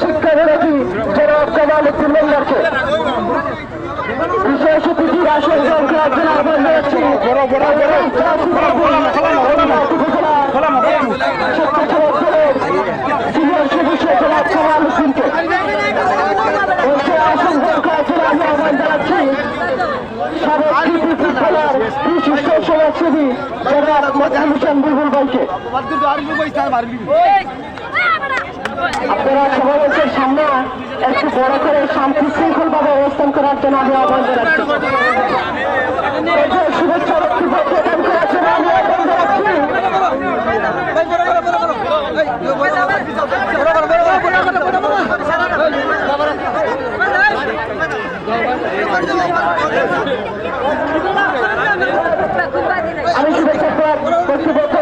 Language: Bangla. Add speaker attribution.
Speaker 1: শিক্ষাবিরোধী জনাব কামাল উদ্দিন মেম্বারকে বিশেষ অতিথির আসন গ্রহণ করার জন্য আহ্বান জানাচ্ছি। সমাজসেবী আপনারা সমাবেশের সামনে একটু বড় করে শান্তি শৃঙ্খল ভাবে অবস্থান করার জন্য আমি আহ্বান জানাচ্ছি। আমি আহ্বান জানাচ্ছি। আমি শুভেচ্ছা বক্তব্য